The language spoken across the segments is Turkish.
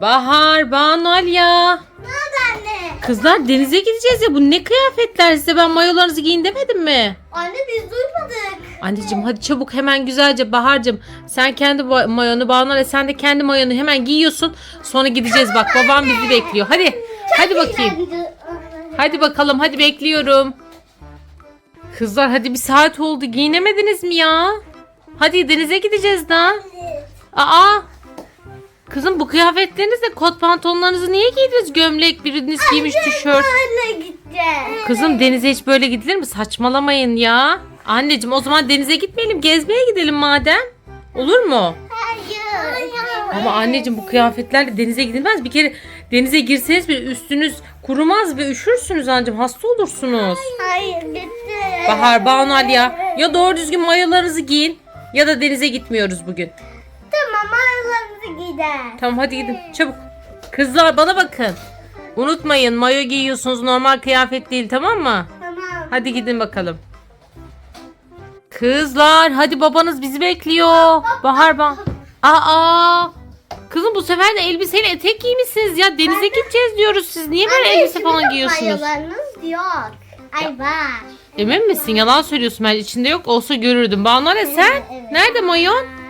Bahar, Banu Alya. Ne oldu anne? Kızlar denize gideceğiz ya. Bu ne kıyafetler size? Ben mayolarınızı giyin demedim mi? Anne biz duymadık. Anneciğim hadi çabuk hemen güzelce Bahar'cığım sen kendi mayonu Banu Alya sen de kendi mayonu hemen giyiyorsun. Sonra gideceğiz bak babam bizi bekliyor. Hadi hadi bakayım. Hadi bakalım hadi bekliyorum. Kızlar hadi bir saat oldu giyinemediniz mi ya? Hadi denize gideceğiz daha. Aa. Kızım bu kıyafetlerinizle kot pantolonlarınızı niye giydiniz? Gömlek biriniz giymiş tişört. Anne. Kızım denize hiç böyle gidilir mi? Saçmalamayın ya. Anneciğim o zaman denize gitmeyelim. Gezmeye gidelim madem. Olur mu? Hayır. Ama anneciğim bu kıyafetlerle denize gidilmez. Bir kere denize girseniz bir üstünüz kurumaz ve üşürsünüz anneciğim. Hasta olursunuz. Hayır. Bahar, Banu Aliya ya doğru düzgün mayolarınızı giyin ya da denize gitmiyoruz bugün. Tamam ayılarımızı gider. Tamam hadi gidin çabuk. Kızlar bana bakın. Unutmayın mayo giyiyorsunuz normal kıyafet değil tamam mı? Tamam. Hadi gidin bakalım. Kızlar hadi babanız bizi bekliyor. Bahar bah. Aa. Kızım bu sefer de elbiseyle etek giymişsiniz ya. Denize gideceğiz diyoruz. Siz niye böyle elbise falan giyiyorsunuz? Mayolarınız yok. Ay var. Emin misin? Yalan söylüyorsun ben. içinde yok olsa görürdüm. Banu sen? evet. Nerede mayon?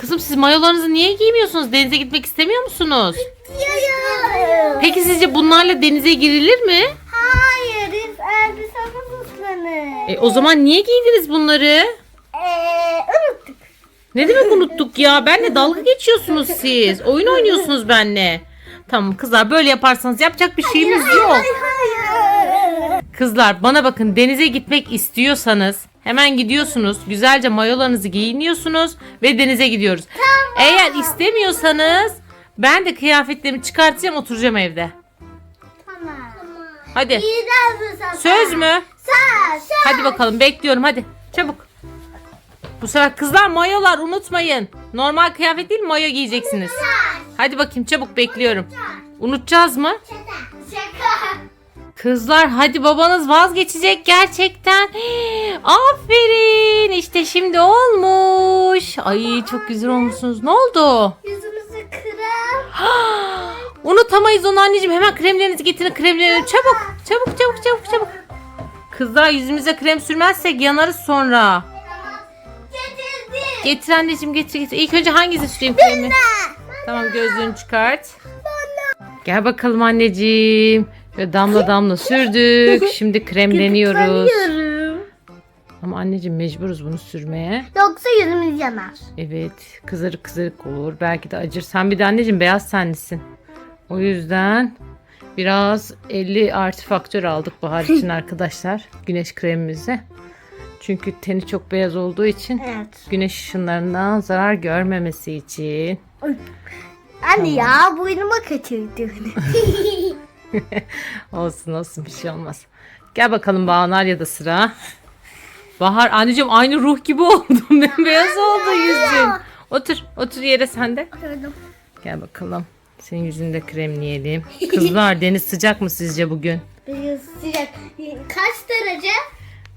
Kızım siz mayolarınızı niye giymiyorsunuz? Denize gitmek istemiyor musunuz? Hayır. Peki sizce bunlarla denize girilir mi? Hayır. Biz elbisemiz ıslanır. E, o zaman niye giydiniz bunları? Eee unuttuk. Ne demek unuttuk ya? Benle dalga geçiyorsunuz siz. Oyun oynuyorsunuz benle. Tamam kızlar böyle yaparsanız yapacak bir şeyimiz yok. Hayır. Kızlar bana bakın denize gitmek istiyorsanız hemen gidiyorsunuz. Güzelce mayolarınızı giyiniyorsunuz ve denize gidiyoruz. Eğer istemiyorsanız ben de kıyafetlerimi çıkartacağım oturacağım evde. Tamam. Hadi. Söz mü? Söz. Söz. Hadi bakalım bekliyorum hadi. Çabuk. Bu sefer kızlar mayolar unutmayın. Normal kıyafet değil mayo giyeceksiniz. Hadi bakayım çabuk bekliyorum. Unutacağız mı? Şaka. Kızlar hadi babanız vazgeçecek gerçekten. Aferin işte şimdi olmuş. Ay çok güzel olmuşsunuz. Ne oldu? Yüzümüzü kırar. Unutamayız onu anneciğim. Hemen kremlerinizi getirin kremlerinizi. Çabuk çabuk çabuk çabuk çabuk. Kızlar yüzümüze krem sürmezsek yanarız sonra. Getirdi. Getir anneciğim getir getir. İlk önce hangisi süreyim kremi? Tamam gözlüğünü çıkart. Gel bakalım anneciğim. Şöyle damla damla sürdük. Şimdi kremleniyoruz. Ama anneciğim mecburuz bunu sürmeye. Yoksa yüzümüz yanar. Evet kızarık kızarık olur. Belki de acır. Sen bir de anneciğim beyaz tenlisin. O yüzden biraz 50 artı faktör aldık bahar için arkadaşlar. Güneş kremimizi. Çünkü teni çok beyaz olduğu için Evet. güneş ışınlarından zarar görmemesi için. Anne ya boynuma kaçırdı. Olsun olsun bir şey olmaz. Gel bakalım Bahar ya da sıra. Bahar anneciğim aynı ruh gibi oldum. Bembeyaz oldu yüzün. Otur otur yere sen de. Gel bakalım. Senin yüzünü de kremleyelim. Kızlar deniz sıcak mı sizce bugün? Biraz sıcak. Kaç derece?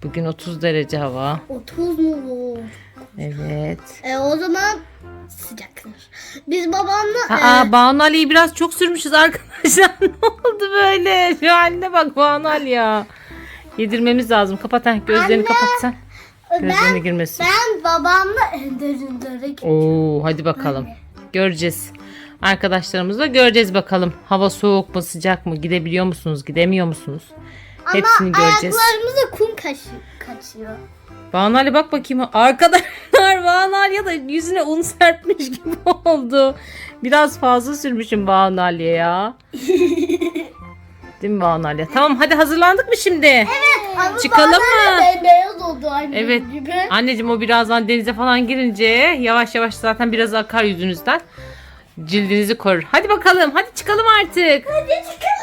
Bugün 30 derece hava. 30 mu? Evet. E o zaman sıcaktır. Biz babamla Aa Banu Ali'yi biraz çok sürmüşüz arkadaşlar. ne oldu böyle? Şu haline bak Banu Ali ya. Yedirmemiz lazım. Kapat ha. Gözlerini Anne. kapat sen. e, Gözlerine ben, girmesin. ben babamla ender ender Oo, hadi bakalım. Göreceğiz. Arkadaşlarımızla göreceğiz bakalım. Hava soğuk mu sıcak mı? Gidebiliyor musunuz? Gidemiyor musunuz? Hepsini göreceğiz. ayaklarımıza kum kaşı, kaçıyor. Banu Ali bak bakayım. Arkadaşlar Banu Ali ya da yüzüne un serpmiş gibi oldu. Biraz fazla sürmüşüm Banu ya. Değil mi Banu Ali? Tamam hadi hazırlandık mı şimdi? Evet. Ama Çıkalım mı? de Bembeyaz oldu aynı Evet. gibi. Anneciğim o birazdan denize falan girince yavaş yavaş zaten biraz akar yüzünüzden. Cildinizi korur. Hadi bakalım. Hadi çıkalım artık. Hadi çıkalım.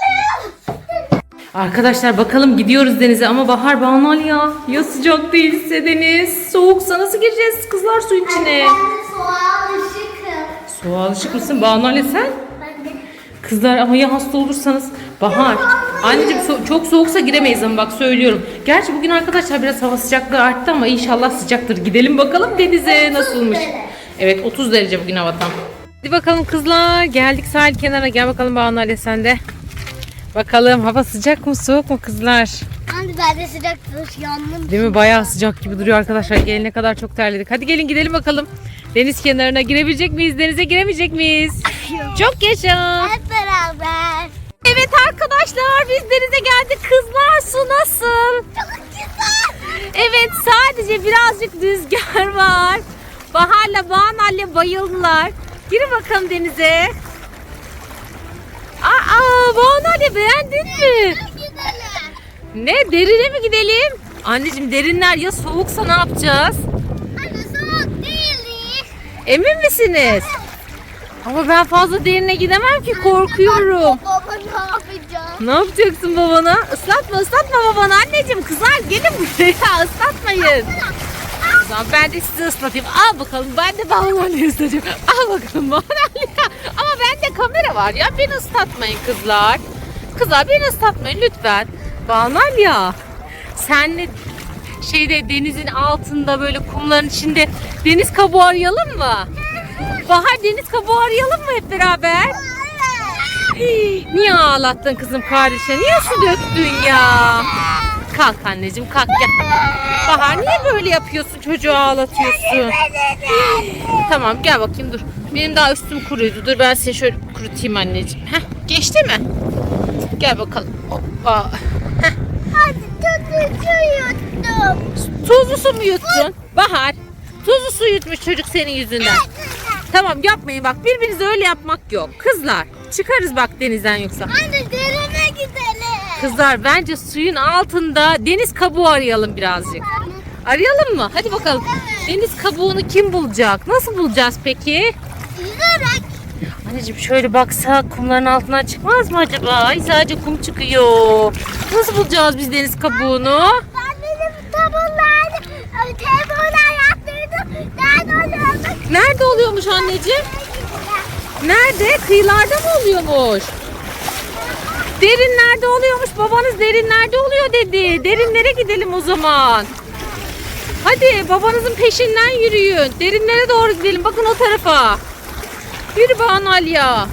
Arkadaşlar bakalım gidiyoruz denize ama bahar banal ya. Ya sıcak değilse deniz. Soğuksa nasıl gireceğiz kızlar suyun içine? Ben soğuğa alışıkım. Soğuğa alışık mısın Banal sen? Ben de Kızlar ama ya hasta olursanız Bahar. Anneciğim so- çok soğuksa giremeyiz ama bak söylüyorum. Gerçi bugün arkadaşlar biraz hava sıcaklığı arttı ama inşallah sıcaktır. Gidelim bakalım denize nasılmış. Evet 30 derece bugün hava tam. Hadi bakalım kızlar. Geldik sahil kenarına. Gel bakalım Banu Ali sen de. Bakalım hava sıcak mı soğuk mu kızlar? Anne ben de sıcaktır yandım. Değil mi? Bayağı sıcak gibi duruyor arkadaşlar. Gelene kadar çok terledik. Hadi gelin gidelim bakalım. Deniz kenarına girebilecek miyiz? Denize giremeyecek miyiz? Çok yaşa. Hep beraber. Evet arkadaşlar biz denize geldik. Kızlar su nasıl? Çok güzel. Evet sadece birazcık rüzgar var. Bahar'la Bahan'la bayıldılar. Girin bakalım denize. Aa Bahan'la beğendin mi? Gidelim. Ne derine mi gidelim? Anneciğim derinler ya soğuksa ne yapacağız? Anne soğuk değil. Emin misiniz? Ama ben fazla derine gidemem ki korkuyorum. Baba ne yapacağım? Ne yapacaksın babana? Islatma ıslatma babanı anneciğim. Kızlar gelin buraya ıslatmayın. O zaman ben de sizi ıslatayım. Al bakalım ben de babanı ıslatacağım. Al bakalım bana. Ama bende kamera var ya. Beni ıslatmayın kızlar. Kızlar beni ıslatmayın lütfen. Banal ya. Senle şeyde denizin altında böyle kumların içinde deniz kabuğu arayalım mı? Bahar deniz kabuğu arayalım mı hep beraber? Niye ağlattın kızım kardeşe? Niye su döktün ya? Kalk anneciğim kalk gel. Bahar niye böyle yapıyorsun çocuğu ağlatıyorsun? Tamam gel bakayım dur. Benim daha üstüm kuruydu. Dur ben seni şöyle kurutayım anneciğim. Heh, geçti mi? Gel bakalım. Hoppa. Hadi tutucu yuttum. Tuzlu su mu yuttun? Bahar. Tuzlu su yutmuş çocuk senin yüzünden. Tamam yapmayın bak birbirinize öyle yapmak yok. Kızlar çıkarız bak denizden yoksa. Anne derine gidelim. Kızlar bence suyun altında deniz kabuğu arayalım birazcık. Arayalım mı? Hadi bakalım. Deniz kabuğunu kim bulacak? Nasıl bulacağız peki? Yüzerek. Anneciğim şöyle baksa kumların altından çıkmaz mı acaba? Ay sadece kum çıkıyor. Nasıl bulacağız biz deniz kabuğunu? Ben benim tabunlar, telefonlar yaptırdım. Nerede oluyormuş anneciğim? Nerede? Kıyılarda mı oluyormuş? Derinlerde oluyormuş. Babanız derinlerde oluyor dedi. Derinlere gidelim o zaman. Hadi babanızın peşinden yürüyün. Derinlere doğru gidelim. Bakın o tarafa. Yürü Banu Alya.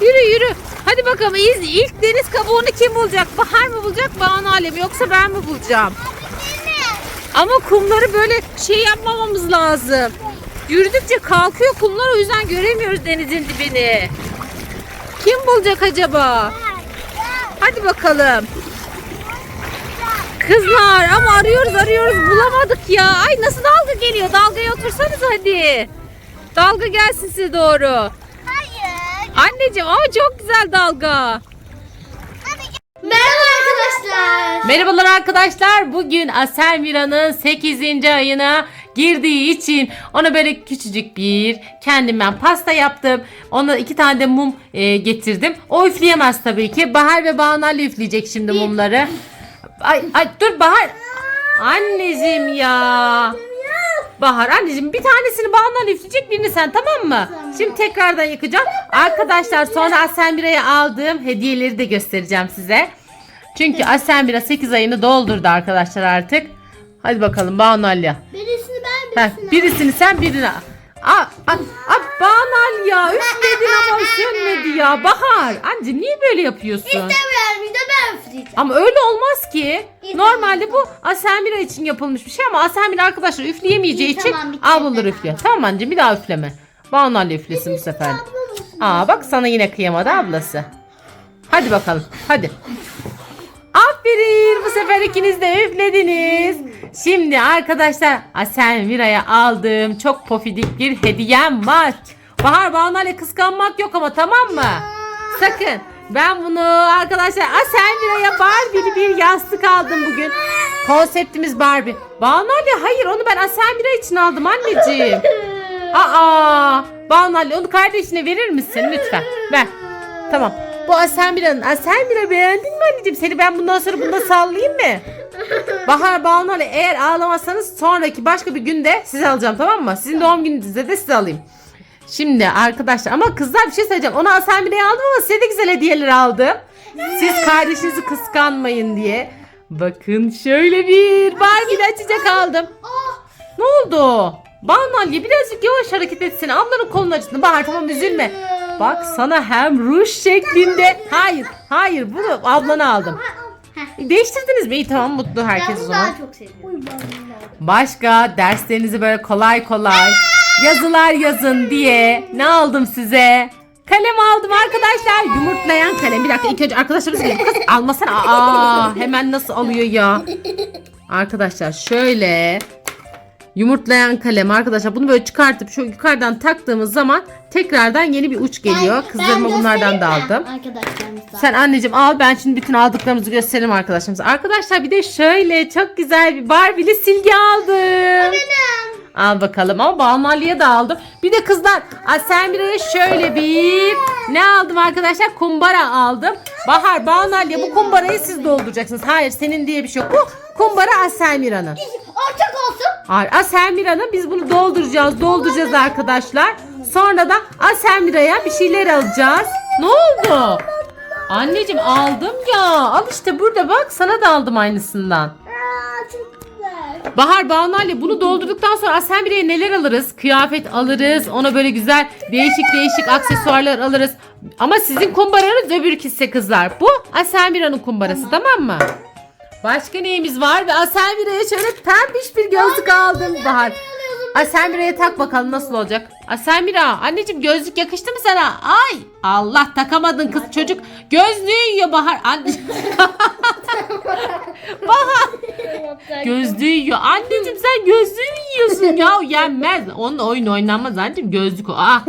Yürü yürü. Hadi bakalım İz- ilk deniz kabuğunu kim bulacak? Bahar mı bulacak Banu Alya mı yoksa ben mi bulacağım? Ama kumları böyle şey yapmamamız lazım. Yürüdükçe kalkıyor kumlar o yüzden göremiyoruz denizin dibini. Kim bulacak acaba? Hadi bakalım. Kızlar ama arıyoruz arıyoruz bulamadık ya. Ay nasıl dalga geliyor? Dalgaya otursanız hadi. Dalga gelsin size doğru. Hayır. Anneciğim ama çok güzel dalga. Merhaba arkadaşlar. Merhabalar arkadaşlar. Bugün Asel Mira'nın 8. ayına girdiği için ona böyle küçücük bir kendim ben pasta yaptım. Ona iki tane de mum e, getirdim. O üfleyemez tabii ki. Bahar ve Banal üfleyecek şimdi mumları. Ay, ay dur Bahar. Anneciğim ya. Bahar anneciğim bir tanesini Banal üfleyecek birini sen tamam mı? Şimdi tekrardan yakacağım. Arkadaşlar sonra Asel Mira'ya aldığım hediyeleri de göstereceğim size. Çünkü Asel Mira 8 ayını doldurdu arkadaşlar artık. Hadi bakalım Banu Alya. Heh, birisini sen birini al. Aa, Banu Alya üfledin ama sönmedi ya. Bahar anneciğim niye böyle yapıyorsun? İstemiyorum bir de ben üfleyeceğim. Ama öyle olmaz ki. Normalde bu Aselmira için yapılmış bir şey ama Aselmira arkadaşlar üfleyemeyeceği İyi, için tamam, ablaları daha. üflüyor. Tamam anneciğim bir daha üfleme. Banu Alya üflesin bu sefer. de. Aa bak sana yine kıyamadı ablası. Hadi bakalım hadi. Aferin bu sefer ikiniz de üflediniz. Şimdi arkadaşlar Asel Mira'ya aldığım çok pofidik bir hediyem var. Bahar Banu'yla kıskanmak yok ama tamam mı? Sakın. Ben bunu arkadaşlar Asel Mira'ya Barbie'li bir yastık aldım bugün. Konseptimiz Barbie. Banu'yla hayır onu ben Asel Mira için aldım anneciğim. Aa, Banu'yla onu kardeşine verir misin lütfen? Ver. Tamam. Bu Aselmira'nın. Aselmira beğendin mi anneciğim? Seni ben bundan sonra bunda sallayayım mı? Bahar Banu'yla eğer ağlamazsanız sonraki başka bir günde size alacağım tamam mı? Sizin doğum gününüzde de size alayım. Şimdi arkadaşlar ama kızlar bir şey söyleyeceğim. Ona Aselmira'yı aldım ama size de güzel hediyeler aldım. Siz kardeşinizi kıskanmayın diye. Bakın şöyle bir Barbie'li açacak aldım. Ne oldu? Banu Aliye birazcık yavaş hareket etsene. Ablanın kolunu acıttın. Bahar tamam üzülme. Bak sana hem ruj şeklinde. Hayır hayır bunu ablana aldım. Değiştirdiniz mi? İyi tamam mutlu herkes o Ben bunu zaman. daha çok seviyorum. Başka derslerinizi böyle kolay kolay yazılar yazın diye ne aldım size? Kalem aldım arkadaşlar. Yumurtlayan kalem. Bir dakika ilk önce arkadaşlarımız geliyor. Kız almasana. Aa, hemen nasıl alıyor ya? Arkadaşlar şöyle yumurtlayan kalem arkadaşlar bunu böyle çıkartıp şu yukarıdan taktığımız zaman tekrardan yeni bir uç geliyor. Kızlarıma bunlardan da aldım. Sen anneciğim al ben şimdi bütün aldıklarımızı gösterelim arkadaşlarımıza. Arkadaşlar bir de şöyle çok güzel bir Barbie'li silgi aldım. Benim. Al bakalım ama Banu Ali'ye de aldım. Bir de kızlar Aselmira'ya şöyle bir ne aldım arkadaşlar? Kumbara aldım. Bahar Banu Ali'ye bu kumbarayı siz dolduracaksınız. Hayır senin diye bir şey yok. Bu kumbara Aselmira'nın. Ortak olsun. Hayır Aselmira'nın biz bunu dolduracağız. Dolduracağız arkadaşlar. Sonra da Aselmira'ya bir şeyler alacağız. Ne oldu? Anneciğim aldım ya. Al işte burada bak sana da aldım aynısından. Aa, çok güzel. Bahar Banu Ali bunu doldurduktan sonra Aselmira'ya neler alırız? Kıyafet alırız. Ona böyle güzel değişik değişik aksesuarlar alırız. Ama sizin kumbaranız öbür kisse kızlar. Bu Aselmira'nın kumbarası tamam mı? Başka neyimiz var? Ve Aselmira'ya şöyle pembiş bir gözlük aldım Bahar. Aselmira'ya tak bakalım nasıl olacak. Aselmira anneciğim gözlük yakıştı mı sana? Ay Allah takamadın kız çocuk. Gözlüğü yiyor Bahar. Anne... Bahar. Gözlüğü yiyor. Anneciğim sen gözlüğü mü yiyorsun ya? Yenmez. Onun oyun oynanmaz anneciğim. Gözlük o. Ah,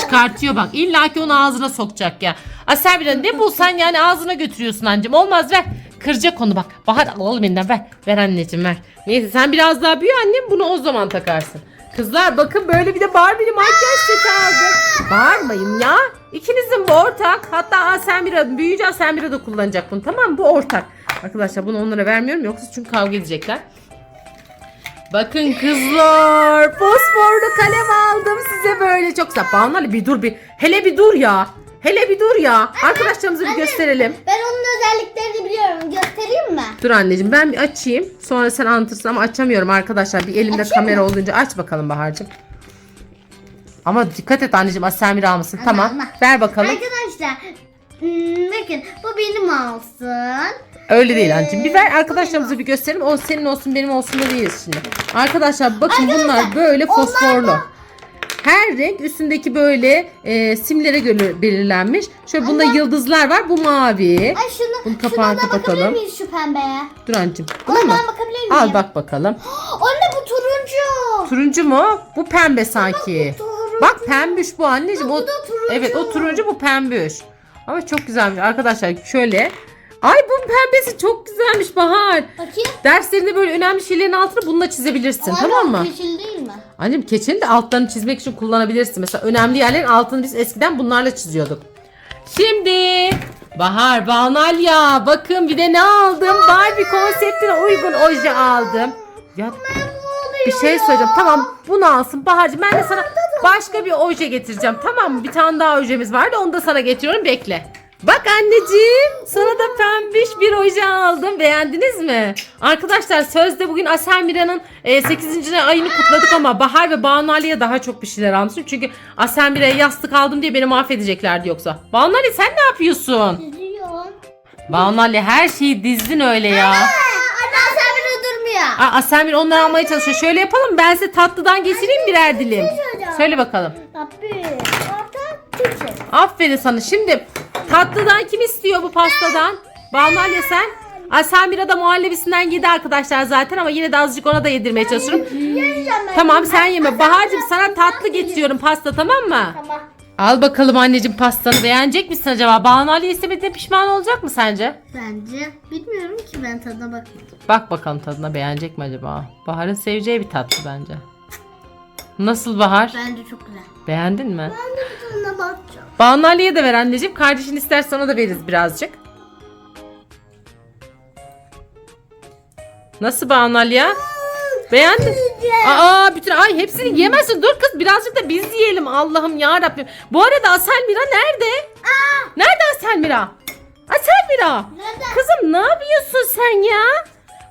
çıkartıyor bak. İlla ki onu ağzına sokacak ya. Asel bir ne bulsan yani ağzına götürüyorsun anneciğim. Olmaz ver. Kıracak onu bak. Bahar alalım elinden ver. Ver anneciğim ver. Neyse sen biraz daha büyü annem bunu o zaman takarsın. Kızlar bakın böyle bir de Barbie'li makyaj seti aldım. Bağırmayın ya. İkinizin bu ortak. Hatta Asemira büyüyünce Asemira da kullanacak bunu tamam mı? Bu ortak. Arkadaşlar bunu onlara vermiyorum yoksa çünkü kavga edecekler. Bakın kızlar fosforlu kalem aldım size böyle çok güzel. Banu Ali bir dur bir hele bir dur ya. Hele bir dur ya. Arkadaşlarımıza bir gösterelim. Ben onun özelliklerini biliyorum. Göstereyim mi? Dur anneciğim ben bir açayım. Sonra sen anlatırsın ama açamıyorum arkadaşlar. Bir elimde Açayım kamera olunca aç bakalım Bahar'cığım. Ama dikkat et anneciğim Asemir almasın. Tamam. ama. Ver bakalım. Arkadaşlar hmm, bakın bu benim olsun. Öyle değil anneciğim. Bir ver arkadaşlarımıza bir gösterelim. O senin olsun benim olsun da değiliz şimdi. Arkadaşlar bakın bunlar böyle onlar fosforlu. da- Her renk üstündeki böyle e, simlere göre belirlenmiş. Şöyle bunda yıldızlar var. Bu mavi. Ay şunu, şuna kapağını da bakabilir kapatalım. miyiz şu pembeye? Dur anneciğim. Ona Buna mı? ben bakabilir miyim? Al bak bakalım. Anne bu turuncu. Turuncu mu? Bu pembe sanki. turuncu. Bak pembüş bu anneciğim. Bu O, da turuncu. evet o turuncu bu pembüş. Ama çok güzelmiş arkadaşlar. Şöyle. Ay bu pembesi çok güzelmiş Bahar. Bakayım. Derslerinde böyle önemli şeylerin altını bununla çizebilirsin Ama tamam mı? Yeşil değil mi? Annem keçeni de altlarını çizmek için kullanabilirsin. Mesela önemli yerlerin altını biz eskiden bunlarla çiziyorduk. Şimdi Bahar, Banalya bakın bir de ne aldım? Barbie konseptine uygun oje aldım. Ya bir şey söyleyeceğim. Tamam bunu alsın Bahar'cığım ben de sana başka bir oje getireceğim. Tamam mı? Bir tane daha ojemiz vardı onu da sana getiriyorum bekle. Bak anneciğim sana da pembiş bir oje aldım. Beğendiniz mi? Arkadaşlar sözde bugün Aselmira'nın e, 8. ayını kutladık ama Bahar ve Banu Ali'ye daha çok bir şeyler almışım. Çünkü Aselmira'ya yastık aldım diye beni mahvedeceklerdi yoksa. Banu Ali sen ne yapıyorsun? Üzüyorum. Banu Ali her şeyi dizdin öyle ya. Anne sen beni durmuyor. Aa, Aselmir onları almaya çalışıyor. Şöyle yapalım ben size tatlıdan getireyim birer dilim. söyleyeceğim. Söyle bakalım. Tabii. Orta küçük. Aferin sana. Şimdi tatlıdan kim istiyor bu pastadan? Banu sen? Aselmira da muhallebisinden yedi arkadaşlar zaten ama yine de azıcık ona da yedirmeye çalışıyorum. Tamam sen yeme. Bahar'cığım sana tatlı getiriyorum pasta tamam mı? Tamam. Al bakalım anneciğim pastanı beğenecek misin acaba? Banu Ali istemediğine pişman olacak mı sence? Bence bilmiyorum ki ben tadına bakayım. Bak bakalım tadına beğenecek mi acaba? Bahar'ın seveceği bir tatlı bence. Nasıl Bahar? Bence çok güzel. Beğendin mi? Ben de bir tadına bakacağım. Banu Ali'ye de ver anneciğim. Kardeşin isterse ona da veririz birazcık. Nasıl Banu Ali ya? Beğendin? Aa bütün ay hepsini yemezsin. Dur kız birazcık da biz yiyelim. Allah'ım ya Rabbim. Bu arada Aselmira nerede? Nerede Aselmira? Aselmira. Nerede? Kızım ne yapıyorsun sen ya?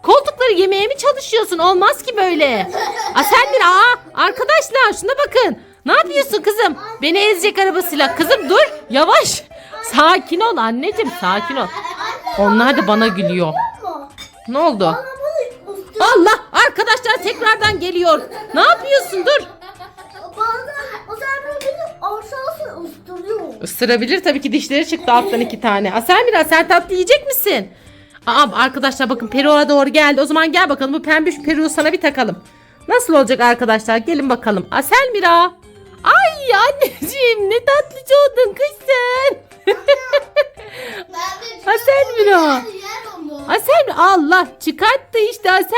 Koltukları yemeye mi çalışıyorsun? Olmaz ki böyle. Aselmira aa arkadaşlar şuna bakın. Ne yapıyorsun kızım? Beni ezecek arabasıyla. Kızım dur yavaş. Sakin ol anneciğim sakin ol. Onlar da bana gülüyor. Ne oldu? Allah arkadaşlar tekrardan geliyor. Ne yapıyorsun dur. Isırabilir tabii ki dişleri çıktı alttan iki tane. Aselmira sen tatlı yiyecek misin? Aa arkadaşlar bakın peruğa doğru geldi. O zaman gel bakalım bu pembiş peruğu sana bir takalım. Nasıl olacak arkadaşlar? Gelin bakalım. Aselmira. Ay anneciğim ne tatlıcı oldun kız sen. Aselmira. Aselmira Allah çıkarttı işte Asel.